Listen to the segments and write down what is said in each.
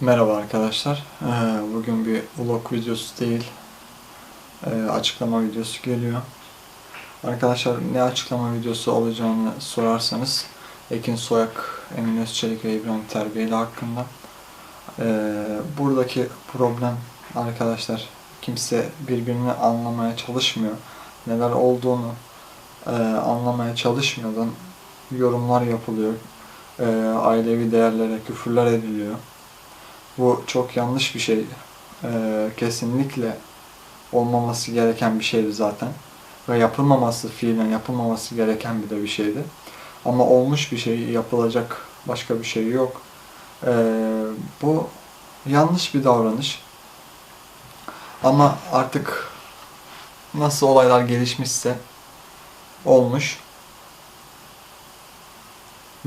Merhaba arkadaşlar. Ee, Bugün bir vlog videosu değil, ee, açıklama videosu geliyor. Arkadaşlar ne açıklama videosu olacağını sorarsanız Ekin Soyak, Emin Özçelik ve İbrahim Terbiyeli hakkında. Ee, Buradaki problem arkadaşlar kimse birbirini anlamaya çalışmıyor. Neler olduğunu e, anlamaya çalışmadan yorumlar yapılıyor. Ee, Ailevi değerlere küfürler ediliyor. Bu çok yanlış bir şey. Ee, kesinlikle olmaması gereken bir şeydi zaten. Ve yapılmaması, fiilen yapılmaması gereken bir de bir şeydi. Ama olmuş bir şey, yapılacak başka bir şey yok. Ee, bu yanlış bir davranış. Ama artık nasıl olaylar gelişmişse olmuş.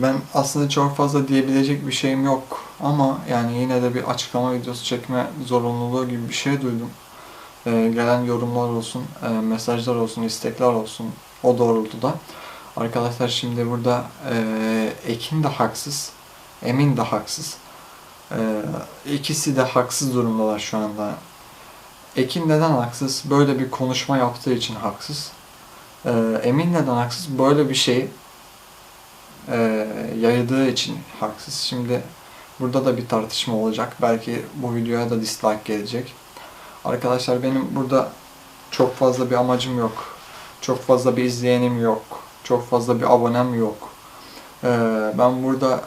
Ben aslında çok fazla diyebilecek bir şeyim yok ama yani yine de bir açıklama videosu çekme zorunluluğu gibi bir şey duydum. Ee, gelen yorumlar olsun, e, mesajlar olsun, istekler olsun o doğrultuda. Arkadaşlar şimdi burada e, Ekin de haksız, Emin de haksız. E, ikisi de haksız durumdalar şu anda. Ekin neden haksız? Böyle bir konuşma yaptığı için haksız. E, Emin neden haksız? Böyle bir şey e, yaydığı için haksız. Şimdi burada da bir tartışma olacak. Belki bu videoya da dislike gelecek. Arkadaşlar benim burada çok fazla bir amacım yok. Çok fazla bir izleyenim yok. Çok fazla bir abonem yok. E, ben burada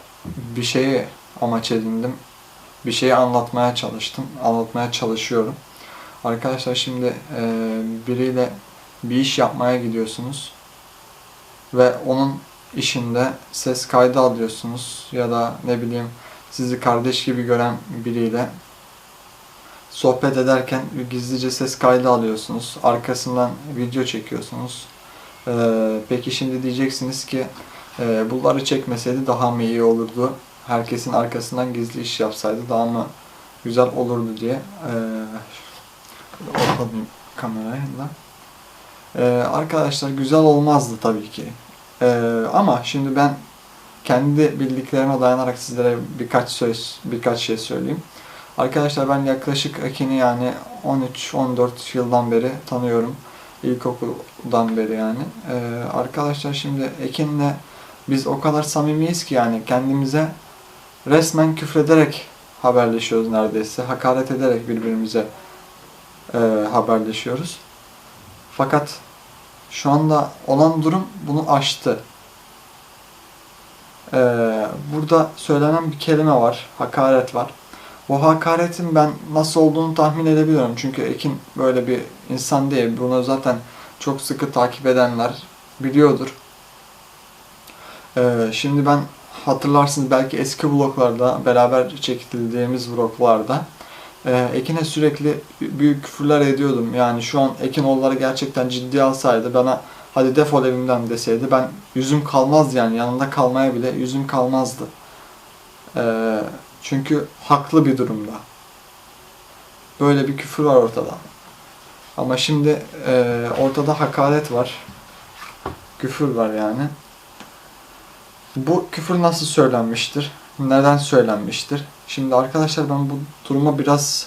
bir şeyi amaç edindim. Bir şeyi anlatmaya çalıştım. Anlatmaya çalışıyorum. Arkadaşlar şimdi e, biriyle bir iş yapmaya gidiyorsunuz. Ve onun işinde ses kaydı alıyorsunuz ya da ne bileyim sizi kardeş gibi gören biriyle sohbet ederken gizlice ses kaydı alıyorsunuz. Arkasından video çekiyorsunuz. Ee, peki şimdi diyeceksiniz ki e, bunları çekmeseydi daha mı iyi olurdu? Herkesin arkasından gizli iş yapsaydı daha mı güzel olurdu diye. Ee, ortalayayım kamerayı da. Ee, arkadaşlar güzel olmazdı tabii ki. Ee, ama şimdi ben kendi bildiklerime dayanarak sizlere birkaç söz, birkaç şey söyleyeyim. Arkadaşlar ben yaklaşık Ekin'i yani 13-14 yıldan beri tanıyorum. İlkokuldan beri yani. Ee, arkadaşlar şimdi Ekin'le biz o kadar samimiyiz ki yani kendimize resmen küfrederek haberleşiyoruz neredeyse. Hakaret ederek birbirimize e, haberleşiyoruz. Fakat şu anda olan durum bunu aştı. Ee, burada söylenen bir kelime var, hakaret var. Bu hakaretin ben nasıl olduğunu tahmin edebiliyorum. Çünkü Ekin böyle bir insan değil. Bunu zaten çok sıkı takip edenler biliyordur. Ee, şimdi ben hatırlarsınız belki eski vloglarda, beraber çekildiğimiz vloglarda e, Ekin'e sürekli büyük küfürler ediyordum. Yani şu an Ekin onları gerçekten ciddi alsaydı bana hadi defol evimden deseydi ben yüzüm kalmazdı yani yanında kalmaya bile yüzüm kalmazdı. E, çünkü haklı bir durumda. Böyle bir küfür var ortada. Ama şimdi e, ortada hakaret var. Küfür var yani. Bu küfür nasıl söylenmiştir? Neden söylenmiştir? Şimdi arkadaşlar ben bu duruma biraz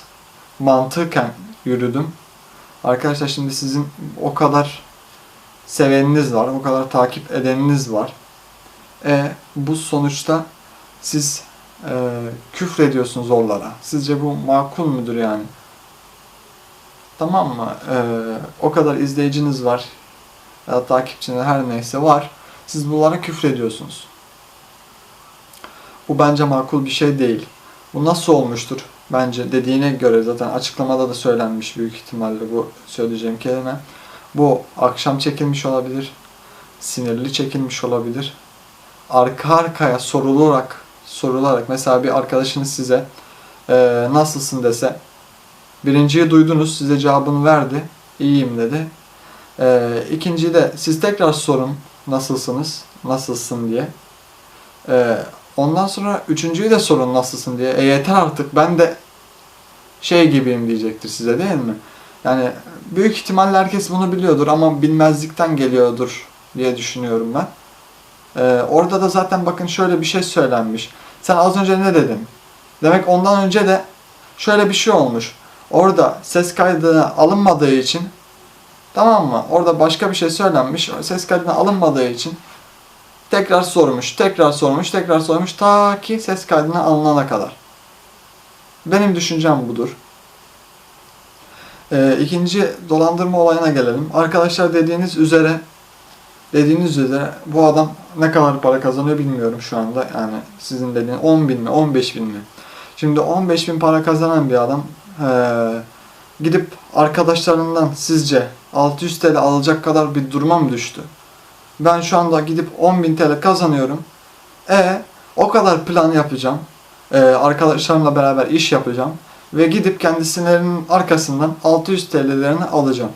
mantıken yürüdüm. Arkadaşlar şimdi sizin o kadar seveniniz var, o kadar takip edeniniz var. E, bu sonuçta siz e, küfrediyorsunuz onlara. Sizce bu makul müdür yani? Tamam mı? E, o kadar izleyiciniz var ya da takipçiniz her neyse var. Siz bunlara küfrediyorsunuz. Bu bence makul bir şey değil. Bu nasıl olmuştur? Bence dediğine göre zaten açıklamada da söylenmiş büyük ihtimalle bu söyleyeceğim kelime. Bu akşam çekilmiş olabilir. Sinirli çekilmiş olabilir. Arka arkaya sorularak sorularak mesela bir arkadaşınız size e, nasılsın dese birinciyi duydunuz size cevabını verdi. İyiyim dedi. E, ikinciyi de siz tekrar sorun nasılsınız, nasılsın diye. E, Ondan sonra üçüncüyü de sorun nasılsın diye. E yeter artık ben de şey gibiyim diyecektir size değil mi? Yani büyük ihtimalle herkes bunu biliyordur ama bilmezlikten geliyordur diye düşünüyorum ben. Ee, orada da zaten bakın şöyle bir şey söylenmiş. Sen az önce ne dedin? Demek ondan önce de şöyle bir şey olmuş. Orada ses kaydına alınmadığı için tamam mı? Orada başka bir şey söylenmiş. Ses kaydına alınmadığı için tekrar sormuş, tekrar sormuş, tekrar sormuş ta ki ses kaydına alınana kadar. Benim düşüncem budur. Ee, ikinci dolandırma olayına gelelim. Arkadaşlar dediğiniz üzere dediğiniz üzere bu adam ne kadar para kazanıyor bilmiyorum şu anda. Yani sizin dediğiniz 10 bin mi 15 bin mi? Şimdi 15 bin para kazanan bir adam ee, gidip arkadaşlarından sizce 600 TL alacak kadar bir duruma mı düştü? Ben şu anda gidip 10 bin TL kazanıyorum. E o kadar plan yapacağım. Ee, arkadaşlarımla beraber iş yapacağım. Ve gidip kendisinin arkasından 600 TL'lerini alacağım.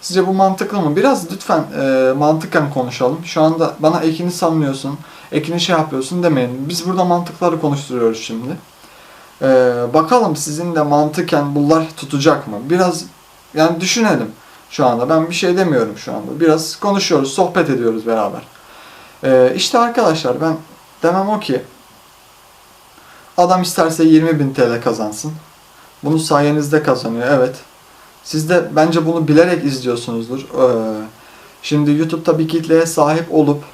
Sizce bu mantıklı mı? Biraz lütfen e, mantıken konuşalım. Şu anda bana ekini sanmıyorsun, ekini şey yapıyorsun demeyin. Biz burada mantıkları konuşturuyoruz şimdi. E, bakalım sizin de mantıken bunlar tutacak mı? Biraz yani düşünelim şu anda. Ben bir şey demiyorum şu anda. Biraz konuşuyoruz, sohbet ediyoruz beraber. E, işte arkadaşlar ben demem o ki adam isterse 20 bin TL kazansın. Bunu sayenizde kazanıyor evet. Siz de bence bunu bilerek izliyorsunuzdur. Ee, şimdi YouTube'da bir kitleye sahip olup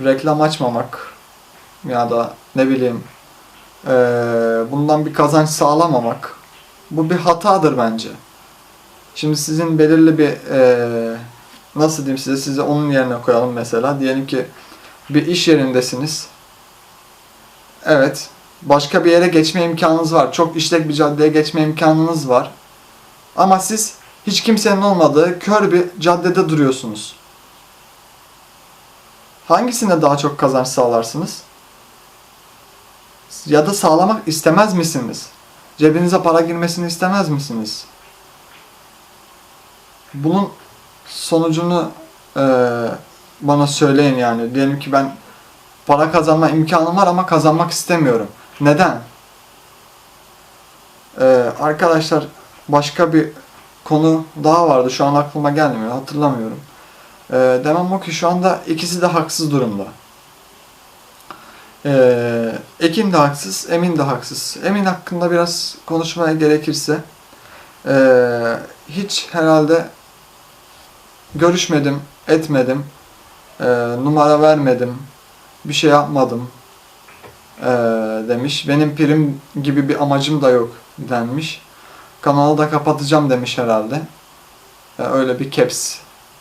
reklam açmamak ya da ne bileyim ee, bundan bir kazanç sağlamamak bu bir hatadır bence. Şimdi sizin belirli bir ee, nasıl diyeyim size size onun yerine koyalım mesela. Diyelim ki bir iş yerindesiniz. Evet. Başka bir yere geçme imkanınız var. Çok işlek bir caddeye geçme imkanınız var. Ama siz hiç kimsenin olmadığı kör bir caddede duruyorsunuz. Hangisine daha çok kazanç sağlarsınız? Ya da sağlamak istemez misiniz? Cebinize para girmesini istemez misiniz? Bunun sonucunu eee, bana söyleyin yani. Diyelim ki ben para kazanma imkanım var ama kazanmak istemiyorum. Neden? Ee, arkadaşlar başka bir konu daha vardı. Şu an aklıma gelmiyor. Hatırlamıyorum. Ee, demem o ki şu anda ikisi de haksız durumda. Ee, Ekin de haksız, Emin de haksız. Emin hakkında biraz konuşmaya gerekirse ee, hiç herhalde görüşmedim, etmedim, ee, numara vermedim, bir şey yapmadım ee, demiş. Benim prim gibi bir amacım da yok denmiş. Kanalı da kapatacağım demiş herhalde. Ee, öyle bir caps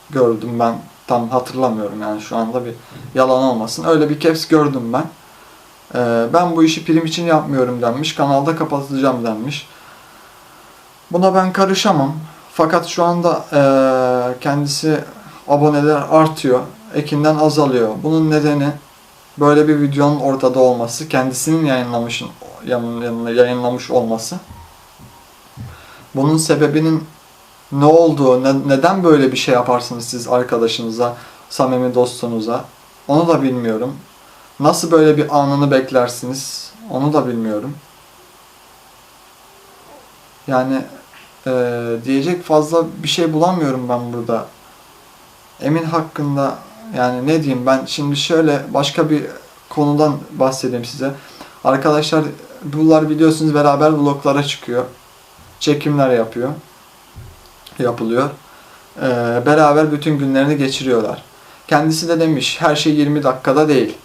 gördüm ben. Tam hatırlamıyorum yani şu anda bir yalan olmasın. Öyle bir caps gördüm ben. Ee, ben bu işi prim için yapmıyorum denmiş. Kanalda kapatacağım denmiş. Buna ben karışamam. Fakat şu anda ee, kendisi aboneler artıyor. Ekinden azalıyor. Bunun nedeni böyle bir videonun ortada olması, kendisinin yayınlamış yayınlamış olması. Bunun sebebinin ne olduğu, ne- neden böyle bir şey yaparsınız siz arkadaşınıza, samimi dostunuza onu da bilmiyorum. Nasıl böyle bir anını beklersiniz onu da bilmiyorum. Yani eee, diyecek fazla bir şey bulamıyorum ben burada. Emin hakkında yani ne diyeyim ben şimdi şöyle başka bir konudan bahsedeyim size. Arkadaşlar bunlar biliyorsunuz beraber vloglara çıkıyor. Çekimler yapıyor. Yapılıyor. Ee, beraber bütün günlerini geçiriyorlar. Kendisi de demiş her şey 20 dakikada değil.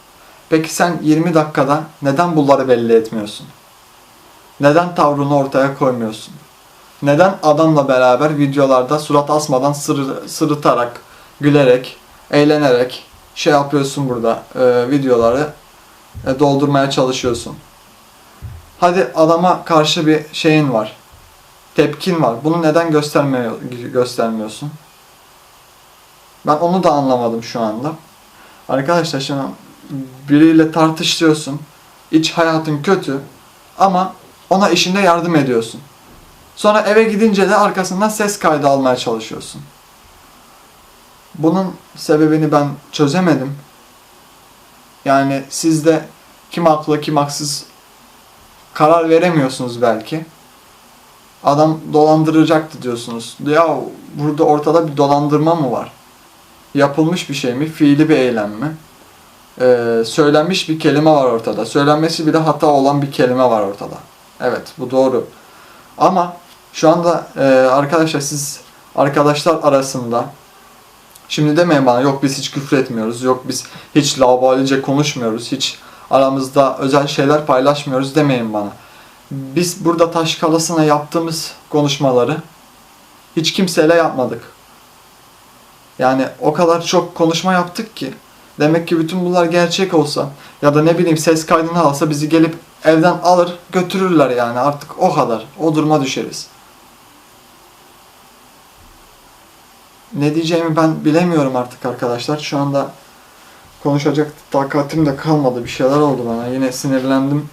Peki sen 20 dakikada neden bunları belli etmiyorsun? Neden tavrını ortaya koymuyorsun? Neden adamla beraber videolarda surat asmadan sırı, sırıtarak, gülerek, eğlenerek şey yapıyorsun burada e, videoları e, doldurmaya çalışıyorsun. Hadi adama karşı bir şeyin var. Tepkin var. Bunu neden göstermiyor, göstermiyorsun? Ben onu da anlamadım şu anda. Arkadaşlar şimdi biriyle tartışıyorsun. İç hayatın kötü ama ona işinde yardım ediyorsun. Sonra eve gidince de arkasından ses kaydı almaya çalışıyorsun. Bunun sebebini ben çözemedim. Yani siz de kim haklı kim haksız karar veremiyorsunuz belki. Adam dolandıracaktı diyorsunuz. Ya burada ortada bir dolandırma mı var? Yapılmış bir şey mi? Fiili bir eylem mi? e, söylenmiş bir kelime var ortada. Söylenmesi bile hata olan bir kelime var ortada. Evet bu doğru. Ama şu anda e, arkadaşlar siz arkadaşlar arasında şimdi demeyin bana yok biz hiç küfür etmiyoruz. Yok biz hiç laubalice konuşmuyoruz. Hiç aramızda özel şeyler paylaşmıyoruz demeyin bana. Biz burada taş kalasına yaptığımız konuşmaları hiç kimseyle yapmadık. Yani o kadar çok konuşma yaptık ki. Demek ki bütün bunlar gerçek olsa ya da ne bileyim ses kaydını alsa bizi gelip evden alır götürürler yani artık o kadar. O duruma düşeriz. Ne diyeceğimi ben bilemiyorum artık arkadaşlar. Şu anda konuşacak takatim de kalmadı. Bir şeyler oldu bana. Yine sinirlendim.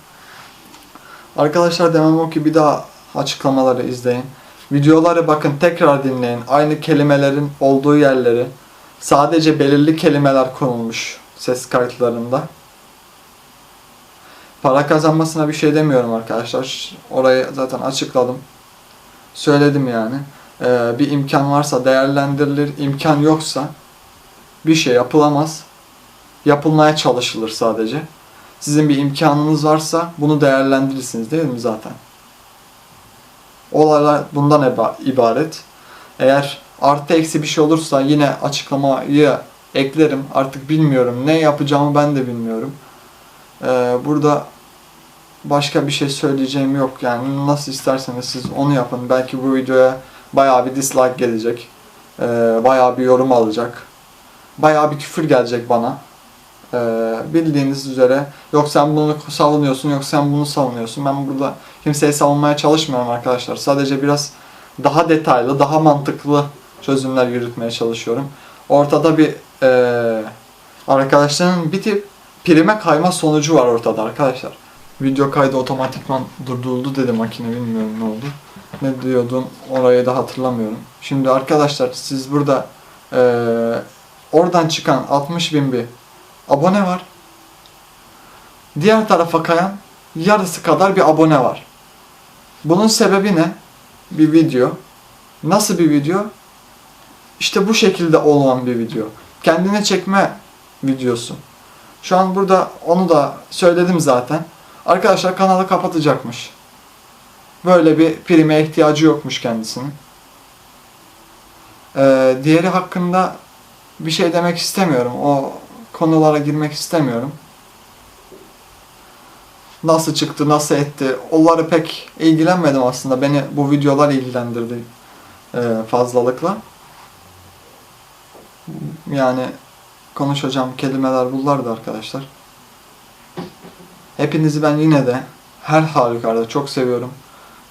Arkadaşlar demem o ki bir daha açıklamaları izleyin. Videoları bakın tekrar dinleyin. Aynı kelimelerin olduğu yerleri sadece belirli kelimeler konulmuş ses kayıtlarında. Para kazanmasına bir şey demiyorum arkadaşlar. Orayı zaten açıkladım. Söyledim yani. Ee, bir imkan varsa değerlendirilir. imkan yoksa bir şey yapılamaz. Yapılmaya çalışılır sadece. Sizin bir imkanınız varsa bunu değerlendirirsiniz değil mi zaten? Olaylar bundan ibaret. Eğer artı eksi bir şey olursa yine açıklamayı eklerim. Artık bilmiyorum. Ne yapacağımı ben de bilmiyorum. Ee, burada başka bir şey söyleyeceğim yok. Yani nasıl isterseniz siz onu yapın. Belki bu videoya bayağı bir dislike gelecek. Ee, bayağı bir yorum alacak. Bayağı bir küfür gelecek bana. Ee, bildiğiniz üzere yok sen bunu savunuyorsun yok sen bunu savunuyorsun. Ben burada kimseyi savunmaya çalışmıyorum arkadaşlar. Sadece biraz daha detaylı, daha mantıklı çözümler yürütmeye çalışıyorum. Ortada bir eee arkadaşların bir tip prime kayma sonucu var ortada arkadaşlar. Video kaydı otomatikman durduruldu dedi makine bilmiyorum ne oldu. Ne diyordum orayı da hatırlamıyorum. Şimdi arkadaşlar siz burada eee, oradan çıkan 60 bin bir abone var. Diğer tarafa kayan yarısı kadar bir abone var. Bunun sebebi ne? Bir video. Nasıl bir video? İşte bu şekilde olan bir video. Kendine çekme videosu. Şu an burada onu da söyledim zaten. Arkadaşlar kanalı kapatacakmış. Böyle bir prime ihtiyacı yokmuş kendisinin. Ee, diğeri hakkında bir şey demek istemiyorum. O konulara girmek istemiyorum. Nasıl çıktı, nasıl etti, onları pek ilgilenmedim aslında. Beni bu videolar ilgilendirdi e, fazlalıkla. Yani konuşacağım kelimeler bunlardı arkadaşlar. Hepinizi ben yine de her halükarda çok seviyorum.